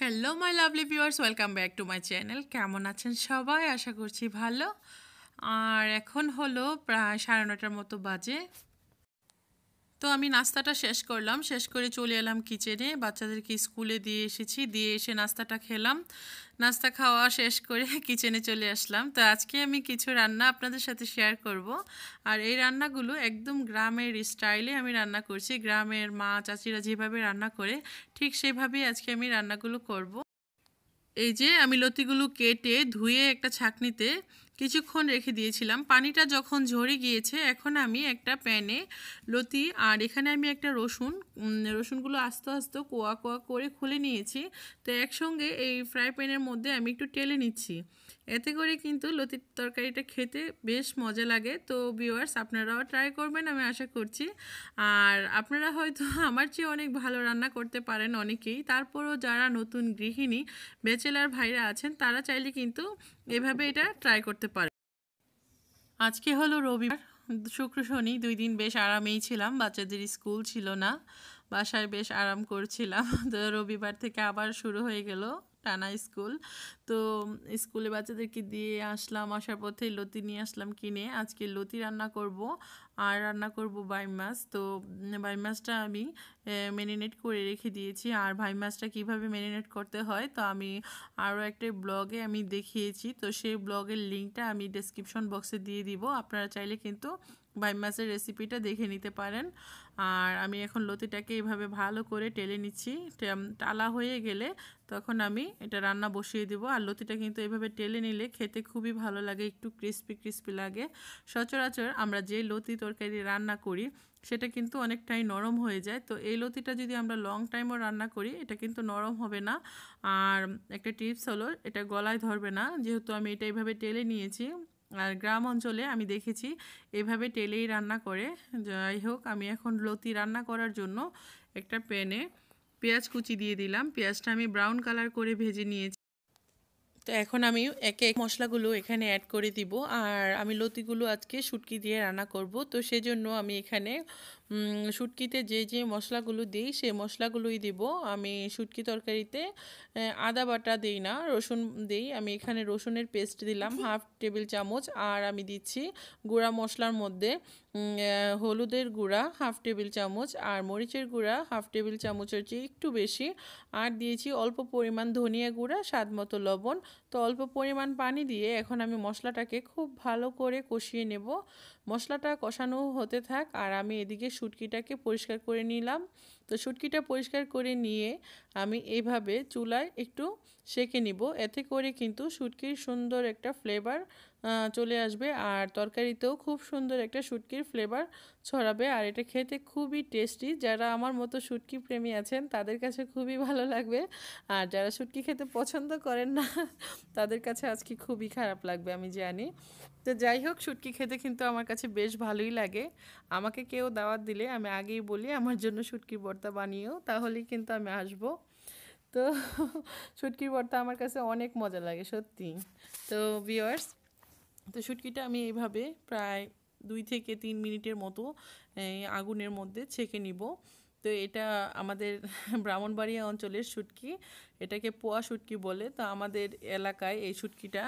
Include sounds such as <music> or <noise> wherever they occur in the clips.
Hello my lovely viewers welcome back to my channel কেমন আছেন সবাই? আশা করছি ভালো। আর এখন হলো প্রায় সাড়ে নটার মতো বাজে। তো আমি নাস্তাটা শেষ করলাম। শেষ করে চলে এলাম কিচেনে বাচ্চাদেরকে স্কুলে দিয়ে এসেছি। দিয়ে এসে নাস্তাটা খেলাম। নাস্তা খাওয়া শেষ করে কিচেনে চলে আসলাম। তো আজকে আমি কিছু রান্না আপনাদের সাথে শেয়ার করব। আর এই রান্নাগুলো একদম গ্রামের স্টাইলে আমি রান্না করছি। গ্রামের মা চাচিরা যেভাবে রান্না করে, ঠিক সেভাবেই আজকে আমি রান্নাগুলো করব। এই যে আমি লতিগুলো কেটে ধুয়ে একটা ছাকনিতে কিছুক্ষণ রেখে দিয়েছিলাম। পানিটা যখন ঝরে গিয়েছে, এখন আমি একটা প্যানে লতি আর এখানে আমি একটা রসুন রসুনগুলো আস্তে আস্তে কোয়া কোয়া করে খুলে নিয়েছি। তো একসঙ্গে এই ফ্রাই প্যানের মধ্যে আমি একটু টেলে নিচ্ছি। এতে করে কিন্তু লতির তরকারিটা খেতে বেশ মজা লাগে। তো ভিউয়ার্স আপনারাও ট্রাই করবেন আমি আশা করছি। আর আপনারা হয়তো <laughs> আমার চেয়ে অনেক ভালো রান্না করতে পারেন অনেকেই। তারপরও যারা নতুন গৃহিণী বেচেলার ভাইরা আছেন, তারা চাইলে কিন্তু এভাবে এটা ট্রাই করতে পারে। আজকে হলো রবিবার, শুক্র শনি, দুই দিন বেশ আরামেই ছিলাম। বাচ্চাদের স্কুল ছিল না, বাসায় বেশ আরাম করছিলাম। <laughs> তো রবিবার থেকে আবার শুরু হয়ে গেল। টানা স্কুল। তো স্কুলে বাচ্চাদেরকে দিয়ে আসলাম, আসার পথে লতি নিয়ে আসলাম কিনে। আজকে লতি রান্না করব, আর রান্না করব বাই মাছ। তো বাই মাছটা আমি ম্যারিনেট করে রেখে দিয়েছি। আর ভাই মাছটা কীভাবে ম্যারিনেট করতে হয়, তো আমি আরও একটা ব্লগে আমি দেখিয়েছি। তো সেই ব্লগের লিঙ্কটা আমি ডেসক্রিপশন বক্সে দিয়ে দিব। আপনারা চাইলে কিন্তু বাই মাছের রেসিপিটা দেখে নিতে পারেন। আর আমি এখন লতিটাকে এভাবে ভালো করে টেলে নিচ্ছি। টালা হয়ে গেলে তখন আমি এটা রান্না বসিয়ে দিব। আর লতিটা কিন্তু এভাবে টেলে নিলে খেতে খুবই ভালো লাগে, একটু ক্রিস্পি ক্রিস্পি লাগে। সচরাচর আমরা যে লতি তরকারি রান্না করি, সেটা কিন্তু অনেকটাই নরম হয়ে যায়। তো এই লতিটা যদি আমরা লং টাইমও রান্না করি, এটা কিন্তু নরম হবে না। আর একটা টিপস হলো, এটা গলায় ধরবে না। যেহেতু আমি এটা এইভাবে টেলে নিয়েছি আর গ্রাম অঞ্চলে আমি দেখেছি এভাবে টেলেই রান্না করে। যাই হোক, আমি এখন লতি রান্না করার জন্য একটা প্যানে পেঁয়াজ কুচি দিয়ে দিলাম। পেঁয়াজটা আমি ব্রাউন কালার করে ভেজে নিয়েছি। তো এখন আমি একে এক মশলাগুলো এখানে অ্যাড করে দিব। আর আমি লতিগুলো আজকে শুটকি দিয়ে রান্না করব। তো সেজন্য আমি এখানে শুটকিতে যে যে মশলাগুলো দিই সেই মশলাগুলোই দিব। আমি শুটকি তরকারিতে আদা বাটা দিই না রসুন দিই। আমি এখানে রসুনের পেস্ট দিলাম হাফ টেবিল চামচ আর আমি দিচ্ছি গুঁড়া মশলার মধ্যে হলুদের গুঁড়া হাফ টেবিল চামচ আর মরিচের গুঁড়া হাফ টেবিল চামচের চেয়ে একটু বেশি। আর দিয়েছি অল্প পরিমাণ ধনিয়া গুঁড়া স্বাদ মতো লবণ। তো অল্প পরিমাণ পানি দিয়ে এখন আমি মশলাটাকে খুব ভালো করে কষিয়ে নেব। মশলাটা কষানো হতে থাক আর আমি এদিকে শুটকিটাকে পরিষ্কার করে নিলাম। তো শুটকিটা পরিষ্কার করে নিয়ে আমি এইভাবে চুলায় একটু সেঁকে নিব। এতে করে কিন্তু শুটকির সুন্দর একটা ফ্লেভার চলে আসবে আর তরকারিতেও খুব সুন্দর একটা শুটকির ফ্লেভার ছড়াবে। আর এটা খেতে খুবই টেস্টি যারা আমার মতো শুটকি প্রেমী আছেন, তাদের কাছে খুবই ভালো লাগবে। আর যারা শুটকি খেতে পছন্দ করেন না, তাদের কাছে আজকে খুবই খারাপ লাগবে, আমি জানি। তো যাই হোক শুটকি খেতে কিন্তু আমার কাছে বেশ ভালোই লাগে। আমাকে কেউ দাওয়াত দিলে আমি আগেই বলি আমার জন্য শুটকির ভর্তা বানিয়েও, তাহলেই কিন্তু আমি আসব। তো <laughs> শুটকির ভর্তা আমার কাছে অনেক মজা লাগে, সত্যি। তো ভিওয়ার্স তো শুটকিটা আমি এইভাবে প্রায় দুই থেকে তিন মিনিটের মতো আগুনের মধ্যে ছেঁকে নিব। তো এটা আমাদের <laughs> ব্রাহ্মণবাড়িয়া অঞ্চলের শুটকি, এটাকে পোয়া শুটকি বলে। তো আমাদের এলাকায় এই শুটকিটা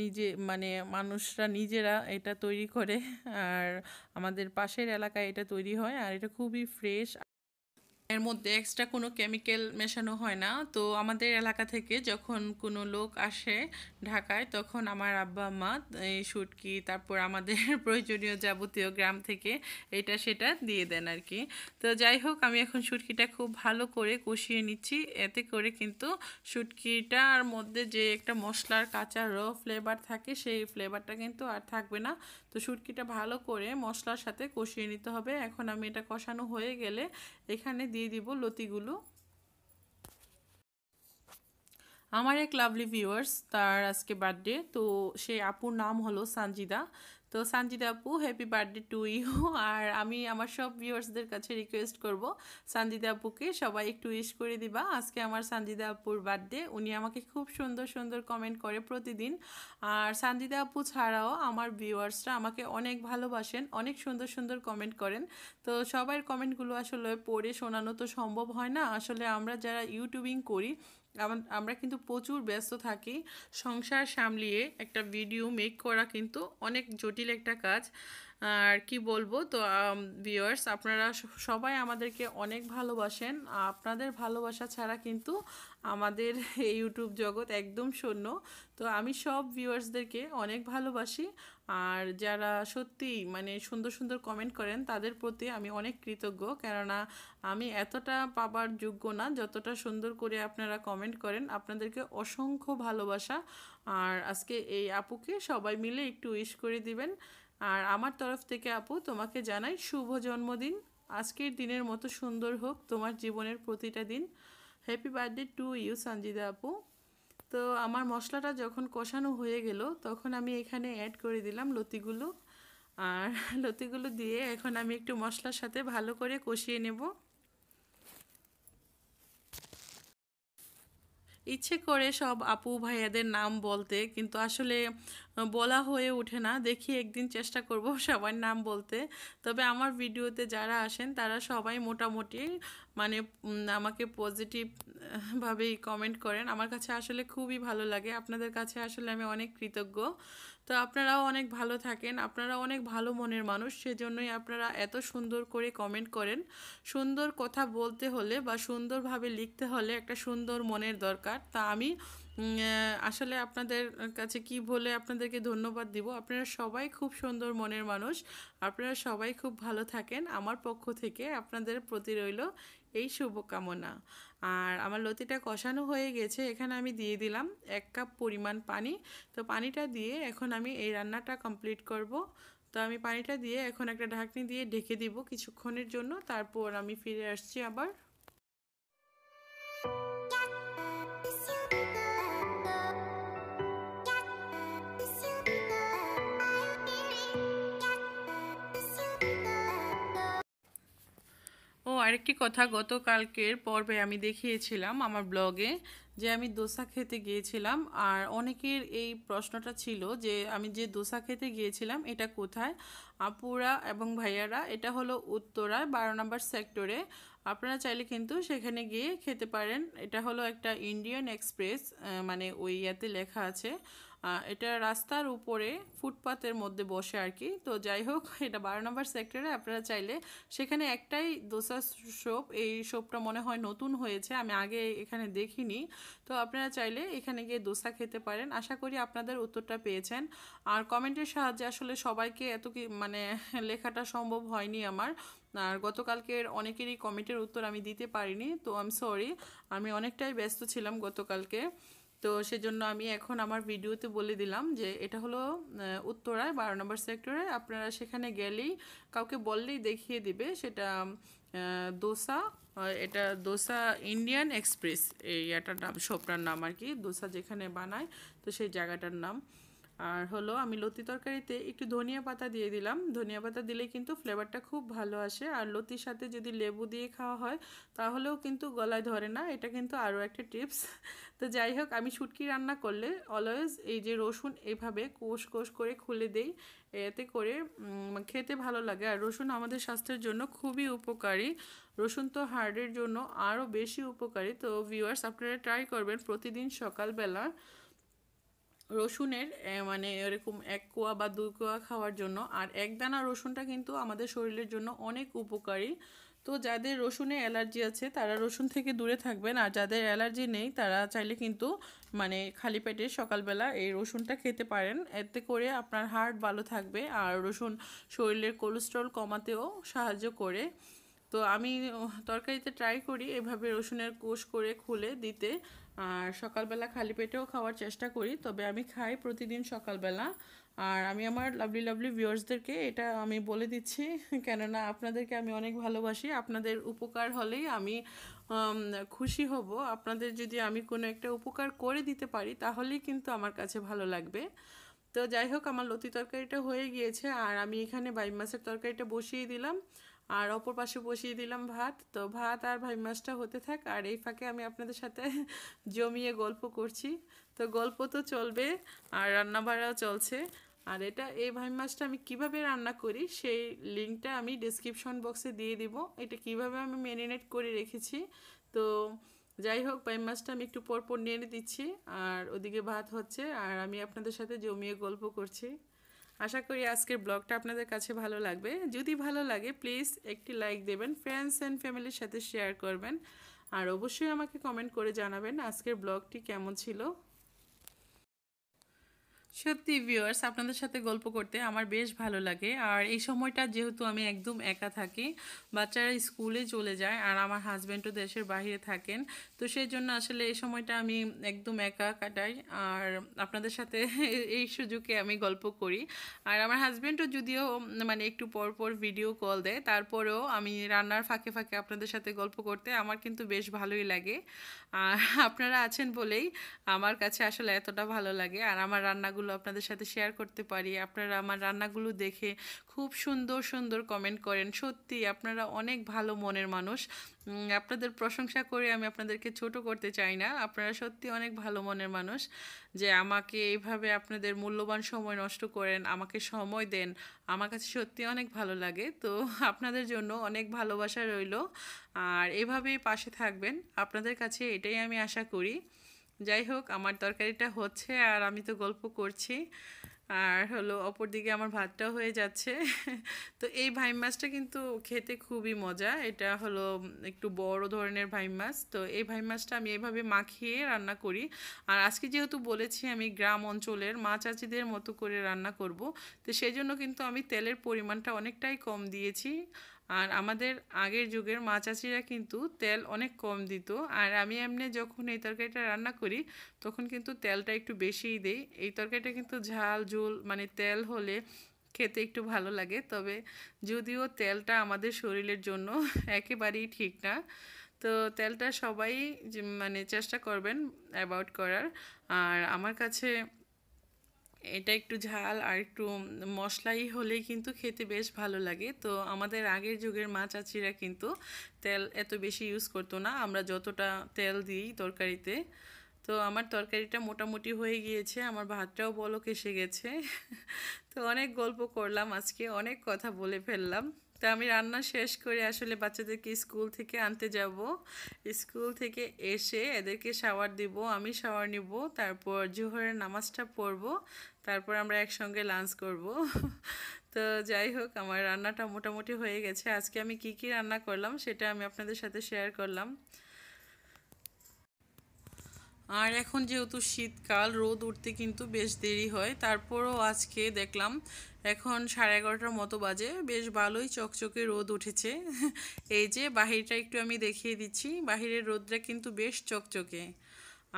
নিজে মানে মানুষরা নিজেরা এটা তৈরি করে, আর আমাদের পাশের এলাকায় এটা তৈরি হয়, আর এটা খুবই ফ্রেশ এর মধ্যে এক্সট্রা কোনো কেমিক্যাল মেশানো হয় না। তো আমাদের এলাকা থেকে যখন কোনো লোক আসে ঢাকায়, তখন আমার আব্বা মা এই শুটকি, তারপর আমাদের <laughs> প্রয়োজনীয় যাবতীয় গ্রাম থেকে এটা সেটা দিয়ে দেন আর কি তো যাই হোক, আমি এখন শুটকিটা খুব ভালো করে কষিয়ে নিচ্ছি। এতে করে কিন্তু শুটকিটার মধ্যে যে একটা মশলার কাঁচা র ফ্লেভার থাকে, সেই ফ্লেভারটা কিন্তু আর থাকবে না। তো শুটকিটা ভালো করে মশলার সাথে কষিয়ে নিতে হবে। এখন আমি এটা কষানো হয়ে গেলে এখানে দিয়ে দিব লতিগুলো। আমার এক লাভলি ভিউয়ার্স তার আজকে বার্থডে তো সে আপুর নাম হলো সানজিদা। তো সানজিদা আপু হ্যাপি বার্থডে টু ইউ আর আমি আমার সব ভিউয়ার্সদের কাছে রিকোয়েস্ট করব, সানজিদা আপুকে সবাই একটু উইশ করে দিবা। আজকে আমার সানজিদা আপুর বার্থডে উনি আমাকে খুব সুন্দর সুন্দর কমেন্ট করে প্রতিদিন। আর সানজিদা আপু ছাড়াও আমার ভিউয়ার্সরা আমাকে অনেক ভালোবাসেন, অনেক সুন্দর সুন্দর কমেন্ট করেন। তো সবার কমেন্টগুলো আসলে পড়ে শোনানো তো সম্ভব হয় না। আসলে আমরা যারা ইউটিউবিং করি আমরা কিন্তু প্রচুর ব্যস্ত থাকি, সংসার সামলিয়ে একটা ভিডিও মেক করা কিন্তু অনেক জটিল একটা কাজ। আর কি বলব? তো ভিউয়ার্স আপনারা সবাই আমাদেরকে অনেক ভালোবাসেন। আপনাদের ভালোবাসা ছাড়া কিন্তু আমাদের ইউটিউব জগৎ একদম শূন্য। তো, আমি সব ভিউয়ার্সদেরকে অনেক ভালোবাসি। আর যারা সত্যি মানে সুন্দর সুন্দর কমেন্ট করেন, তাদের প্রতি আমি অনেক কৃতজ্ঞ। কেননা, আমি এতটা পাবার যোগ্য না, যতটা সুন্দর করে আপনারা কমেন্ট করেন, আপনাদেরকে অসংখ্য ভালোবাসা। আর আজকে এই আপুকে সবাই মিলে একটু উইশ করে দিবেন। আর আমার তরফ থেকে আপু, তোমাকে জানাই শুভ জন্মদিন। আজকের দিনের মতো সুন্দর হোক তোমার জীবনের প্রতিটা দিন। Happy birthday to you Sanjida আপু। তো আমার মশলাটা যখন কষানো হয়ে গেল, তখন আমি এখানে অ্যাড করে দিলাম লতিগুলো। আর <laughs> লতিগুলো দিয়ে এখন আমি একটু মশলার সাথে ভালো করে কষিয়ে নেব। ইচ্ছে করে সব আপু ভাইয়াদের নাম বলতে, কিন্তু আসলে বলা হয়ে ওঠে না। দেখি একদিন চেষ্টা করব <laughs> সবার নাম বলতে। তবে আমার ভিডিওতে যারা আসেন, তারা সবাই মোটামুটি মানে আমাকে পজিটিভভাবেই কমেন্ট করেন। আমার কাছে আসলে খুবই ভালো লাগে। আপনাদের কাছে আসলে আমি অনেক কৃতজ্ঞ। তো আপনারাও অনেক ভালো থাকেন। আপনারা অনেক ভালো মনের মানুষ। সেজন্যই আপনারা এত সুন্দর করে কমেন্ট করেন। সুন্দর কথা বলতে হলে বা সুন্দরভাবে লিখতে হলে একটা সুন্দর মনের দরকার। তা আমি আসলে আপনাদের কাছে কি বলে আপনাদেরকে ধন্যবাদ দিব। আপনারা সবাই খুব সুন্দর মনের মানুষ। আপনারা সবাই খুব ভালো থাকেন। আমার পক্ষ থেকে আপনাদের প্রতি রইল এই শুভকামনা। আর আমার লতিটা কষানো হয়ে গেছে, এখানে আমি দিয়ে দিলাম এক কাপ পরিমাণ পানি। তো পানিটা দিয়ে এখন আমি এই রান্নাটা কমপ্লিট করব। তো আমি পানিটা দিয়ে এখন একটা ঢাকনি দিয়ে ঢেকে দিব কিছুক্ষণের জন্য, তারপর আমি ফিরে আসছি আবার। আরেকটি কথা, গতকালকের পর্বে আমি দেখিয়েছিলাম আমার ব্লগে যে আমি দোসা খেতে গিয়েছিলাম আর অনেকের এই প্রশ্নটা ছিল যে আমি যে দোসা খেতে গিয়েছিলাম এটা কোথায়? আপুরা এবং ভাইয়ারা, এটা হলো উত্তরায় বারো নম্বর সেক্টরে। আপনারা চাইলে কিন্তু সেখানে গিয়ে খেতে পারেন। এটা হলো একটা ইন্ডিয়ান এক্সপ্রেস মানে ওই ইয়াতে লেখা আছে। এটা রাস্তার উপরে ফুটপাতের মধ্যে বসে আর কি। তো যাই হোক, এটা বারো নম্বর সেক্টরে আপনারা চাইলে সেখানে একটাই দোসা শপ, এই শপটা মনে হয় নতুন হয়েছে, আমি আগে এখানে দেখিনি। তো আপনারা চাইলে এখানে গিয়ে দোসা খেতে পারেন। আশা করি আপনাদের উত্তরটা পেয়েছেন। আর কমেন্টের সাহায্যে আসলে সবাইকে এত কি মানে লেখাটা সম্ভব হয়নি আমার। আর গতকালকের অনেকেরই কমেন্টের উত্তর আমি দিতে পারিনি, তো আম সরি আমি অনেকটাই ব্যস্ত ছিলাম গতকালকে। তো সেজন্য আমি এখন আমার ভিডিওতে বলে দিলাম যে এটা হলো উত্তরায়, বারো নম্বর সেক্টরে। আপনারা সেখানে গেলেই কাউকে বললেই দেখিয়ে দিবে সেটা দোসা এটা দোসা ইন্ডিয়ান এক্সপ্রেস, এই এটার নাম শপটার নাম আর কি, দোসা যেখানে বানায়, তো সেই জায়গাটার নাম। আর হলো আমি লতি তরকারিতে একটু ধনিয়া পাতা দিয়ে দিলাম। ধনিয়া পাতা দিলে কিন্তু ফ্লেভারটা খুব ভালো আসে। আর লতির সাথে যদি লেবু দিয়ে খাওয়া হয়, তাহলেও কিন্তু গলায় ধরে না। এটা কিন্তু আরও একটা টিপস। তো যাই হোক, আমি শুটকি রান্না করলে অলওয়েজ এই যে রসুন এভাবে কোষ কোষ করে খুলে দেই। এতে করে খেতে ভালো লাগে। আর রসুন আমাদের স্বাস্থ্যের জন্য খুবই উপকারী। রসুন তো হার্টের জন্য আরও বেশি উপকারী। তো ভিউয়ার্স আপনারা ট্রাই করবেন প্রতিদিন সকালবেলা। রসুনের মানে এরকম এক কোয়া বা দুই কোয়া খাওয়ার জন্য। আর এক দানা রসুনটা কিন্তু আমাদের শরীরের জন্য অনেক উপকারী। তো যাদের রসুনে অ্যালার্জি আছে, তারা রসুন থেকে দূরে থাকবেন। আর যাদের অ্যালার্জি নেই, তারা চাইলে কিন্তু মানে খালি পেটে সকালবেলা এই রসুনটা খেতে পারেন। এতে করে আপনার হার্ট ভালো থাকবে। আর রসুন শরীরের কোলেস্ট্রল কমাতেও সাহায্য করে। তো আমি তরকারিতে ট্রাই করি এভাবে রসুনের কোষ করে খুলে দিতে। আর সকালবেলা খালি পেটেও খাওয়ার চেষ্টা করি, তবে আমি খাই প্রতিদিন সকালবেলা। আর আমি আমার লাভলি লাভলি ভিউয়ার্সদেরকে এটা আমি বলে দিচ্ছি, কেননা আপনাদেরকে আমি অনেক ভালোবাসি। আপনাদের উপকার হলেই আমি খুশি হব। আপনাদের যদি আমি কোনো একটা উপকার করে দিতে পারি, তাহলেই কিন্তু আমার কাছে ভালো লাগবে। তো যাই হোক, আমার লতি তরকারিটা হয়ে গিয়েছে, আর আমি এখানে বাইম মাছের তরকারিটা বসিয়ে দিলাম। আর অপর পাশে বসিয়ে দিলাম ভাত। তো ভাত আর ভাই মাছটা হতে থাক, আর এই ফাঁকে আমি আপনাদের সাথে <laughs> জমিয়ে গল্প করছি। তো গল্প তো চলবে, আর রান্না বাড়াও চলছে। আর এটা, এই ভাই মাছটা আমি কীভাবে রান্না করি, সেই লিঙ্কটা আমি ডিসক্রিপশন বক্সে দিয়ে দিব। এটা কীভাবে আমি ম্যারিনেট করে রেখেছি। তো যাই হোক বাইম মাছটা আমি একটু পর পর নিয়ে দিচ্ছি, আর ওদিকে ভাত হচ্ছে, আর আমি আপনাদের সাথে জমিয়ে গল্প করছি। আশা করি আজকের ব্লগটা আপনাদের কাছে ভালো লাগবে। যদি ভালো লাগে প্লিজ একটি লাইক দেবেন ফ্রেন্ডস অ্যান্ড ফ্যামিলির সাথে শেয়ার করবেন। আর অবশ্যই আমাকে কমেন্ট করে জানাবেন আজকের ব্লগটি কেমন ছিল। সত্যি ভিউয়ার্স আপনাদের সাথে গল্প করতে আমার বেশ ভালো লাগে। আর এই সময়টা যেহেতু আমি একদম একা থাকি, বাচ্চারা স্কুলে চলে যায় আর আমার হাজব্যান্ডও দেশের বাইরে থাকেন, তো সেই জন্য আসলে এই সময়টা আমি একদম একা কাটাই। আর আপনাদের সাথে <laughs> এই সুযোগে আমি গল্প করি। আর আমার হাজব্যান্ডও যদিও মানে একটু পর পর ভিডিও কল দেয়, তারপরেও আমি রান্নার ফাঁকে ফাঁকে আপনাদের সাথে গল্প করতে আমার কিন্তু বেশ ভালোই লাগে। আর আপনারা আছেন বলেই আমার কাছে আসলে এতটা ভালো লাগে। আর আমার রান্নাগুলো রান্নাগুলো আপনাদের সাথে শেয়ার করতে পারি। আপনারা আমার রান্নাগুলো দেখে খুব সুন্দর সুন্দর কমেন্ট করেন। সত্যি আপনারা অনেক ভালো মনের মানুষ। আপনাদের প্রশংসা করে আমি আপনাদেরকে ছোট করতে চাই না। আপনারা সত্যি অনেক ভালো মনের মানুষ। যে আমাকে এইভাবে আপনাদের মূল্যবান সময় নষ্ট করেন, আমাকে সময় দেন, আমার কাছে সত্যি অনেক ভালো লাগে। তো আপনাদের জন্য অনেক ভালোবাসা রইল। আর এভাবেই পাশে থাকবেন। আপনাদের কাছে এটাই আমি আশা করি। যাই হোক, আমার তরকারিটা হচ্ছে আর আমি তো গল্প করছি। আর হলো অপর দিকে আমার ভাতটাও হয়ে যাচ্ছে। তো এই ভাই মাছটা কিন্তু খেতে খুবই মজা। এটা হলো একটু বড় ধরনের ভাই মাছ। তো এই ভাই মাছটা আমি এইভাবে মাখিয়ে রান্না করি। আর আজকে যেহেতু বলেছি আমি গ্রাম অঞ্চলের মা চাচিদের মতো করে রান্না করব, তো সেই জন্য কিন্তু আমি তেলের পরিমাণটা অনেকটাই কম দিয়েছি। আর আমাদের আগের যুগের মা চাচিরা কিন্তু তেল অনেক কম দিত। আর আমি এমনি যখন এই তরকারিটা রান্না করি, তখন কিন্তু তেলটা একটু বেশিই দিই। এই তরকারিটা কিন্তু ঝাল, ঝোল মানে তেল হলে খেতে একটু ভালো লাগে। তবে যদিও তেলটা আমাদের শরীরের জন্য <laughs> একেবারেই ঠিক না, তো তেলটা সবাই মানে চেষ্টা করবেন অ্যাভয়েড করার। আর আমার কাছে এটা একটু ঝাল আর একটু মশলাই হলেই কিন্তু খেতে বেশ ভালো লাগে। তো আমাদের আগের যুগের মা চাচিরা কিন্তু তেল এত বেশি ইউজ করতো না। আমরা যতটা তেল দিই তরকারিতে। তো আমার তরকারিটা মোটামুটি হয়ে গিয়েছে। আমার ভাতটাও বলক এসে গেছে। <laughs> তো অনেক গল্প করলাম। আজকে অনেক কথা বলে ফেললাম। তো আমি রান্না শেষ করে আসলে বাচ্চাদেরকে স্কুল থেকে আনতে যাব। স্কুল থেকে এসে এদেরকে শাওয়ার দিব, আমি শাওয়ার নিব, তারপর জোহরের নামাজটা পড়ব, তারপর আমরা একসঙ্গে লাঞ্চ করব। <laughs> তো যাই হোক, আমার রান্নাটা মোটামুটি হয়ে গেছে। আজকে আমি কি কি রান্না করলাম সেটা আমি আপনাদের সাথে শেয়ার করলাম। আর এখন যেহেতু শীতকাল, রোদ উঠতে কিন্তু বেশ দেরি হয়। তারপরও আজকে দেখলাম এখন সাড়ে এগারোটার মতো বাজে, বেশ ভালোই চকচকে রোদ উঠেছে। <laughs> এই যে বাহিরটা একটু আমি দেখিয়ে দিচ্ছি, বাহিরের রোদটা কিন্তু বেশ চকচকে।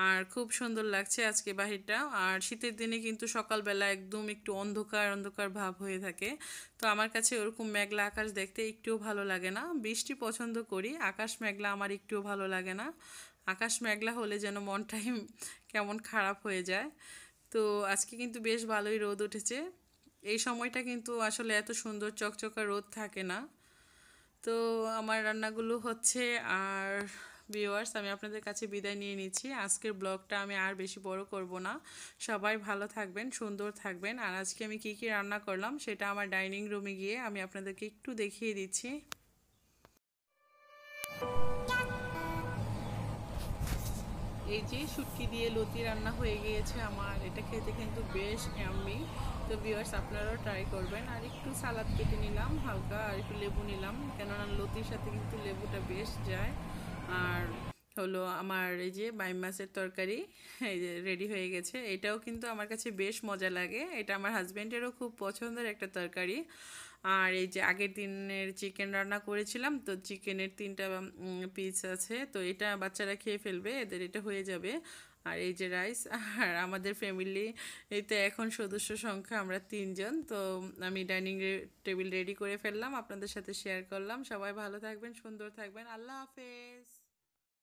আর খুব সুন্দর লাগছে আজকে বাহিরটা। আর শীতের দিনে কিন্তু সকালবেলা একদম একটু অন্ধকার অন্ধকার ভাব হয়ে থাকে। তো আমার কাছে ওরকম মেঘলা আকাশ দেখতে একটুও ভালো লাগে না। বৃষ্টি পছন্দ করি, আকাশ মেঘলা আমার একটুও ভালো লাগে না। আকাশ মেঘলা হলে যেন মনটাই কেমন খারাপ হয়ে যায়। তো আজকে কিন্তু বেশ ভালোই রোদ উঠেছে। এই সময়টা কিন্তু আসলে এত সুন্দর চকচকা রোদ থাকে না। তো আমার রান্নাগুলো হচ্ছে, আর ভিউয়ার্স আমি আপনাদের কাছে বিদায় নিয়ে নিচ্ছি। আজকের ব্লগটা আমি আর বেশি বড় করব না। সবাই ভালো থাকবেন, সুন্দর থাকবেন। আর আজকে আমি কি কি রান্না করলাম সেটা আমার ডাইনিং রুমে গিয়ে আমি আপনাদেরকে একটু দেখিয়ে দিচ্ছি। এই যে শুটকি দিয়ে লতি রান্না হয়ে গিয়েছে আমার, এটা খেতে কিন্তু বেশ এমনি তো ভিউয়ার্স আপনারাও ট্রাই করবেন। আর একটু সালাদ কেটে নিলাম, হালকা আর একটু লেবু নিলাম, কেননা লতির সাথে কিন্তু লেবুটা বেশ যায়। আর হলো আমার এই যে বাইম মাছের তরকারি, এই যে রেডি হয়ে গেছে। এটাও কিন্তু আমার কাছে বেশ মজা লাগে। এটা আমার হাজব্যান্ডেরও খুব পছন্দের একটা তরকারি। আর এই যে আগের দিনের চিকেন রান্না করেছিলাম, তো চিকেনের তিনটা পিস আছে। তো এটা বাচ্চারা খেয়ে ফেলবে, এদের এটা হয়ে যাবে। আর এই যে রাইস আর আমাদের ফ্যামিলি এতে এখন সদস্য সংখ্যা আমরা তিনজন। তো আমি ডাইনিং টেবিল রেডি করে ফেললাম, আপনাদের সাথে শেয়ার করলাম। সবাই ভালো থাকবেন, সুন্দর থাকবেন। আল্লাহ হাফেজ।